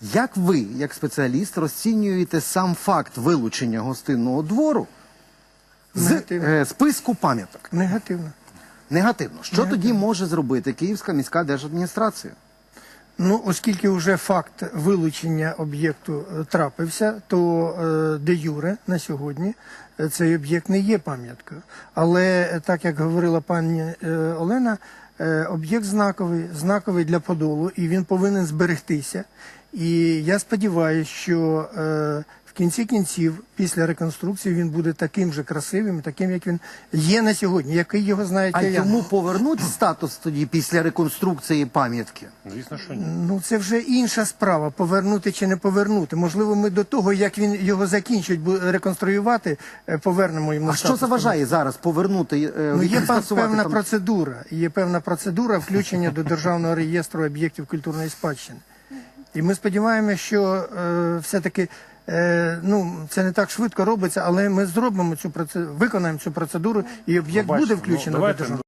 Як ви, як спеціаліст, розцінюєте сам факт вилучення гостинного двору з Негативно. е, списку пам'яток? Негативно. Негативно. Що тоді може зробити Київська міська держадміністрація? Ну, оскільки вже факт вилучення об'єкту е, трапився, то е, де юре на сьогодні е, цей об'єкт не є пам'яткою. Але так як говорила пані Олена, об'єкт знаковий, знаковий для Подолу, і він повинен зберегтися. І я сподіваюся, що кінці кінців, після реконструкції, він буде таким же красивим, таким, як він є на сьогодні, який його знає А кияни. йому повернуть статус тоді після реконструкції пам'ятки? Звісно, що ні. Ну, це вже інша справа, повернути чи не повернути. Можливо, ми до того, як він його закінчить реконструювати, е, повернемо йому. А що заважає зараз повернути е, Ну, є певна там- процедура. Є певна процедура включення до державного реєстру об'єктів культурної спадщини. І ми сподіваємося, що е, все-таки ну, це не так швидко робиться, але ми зробимо цю процедуру, виконаємо цю процедуру, і об'єкт Бачите, буде ну, включено до державного.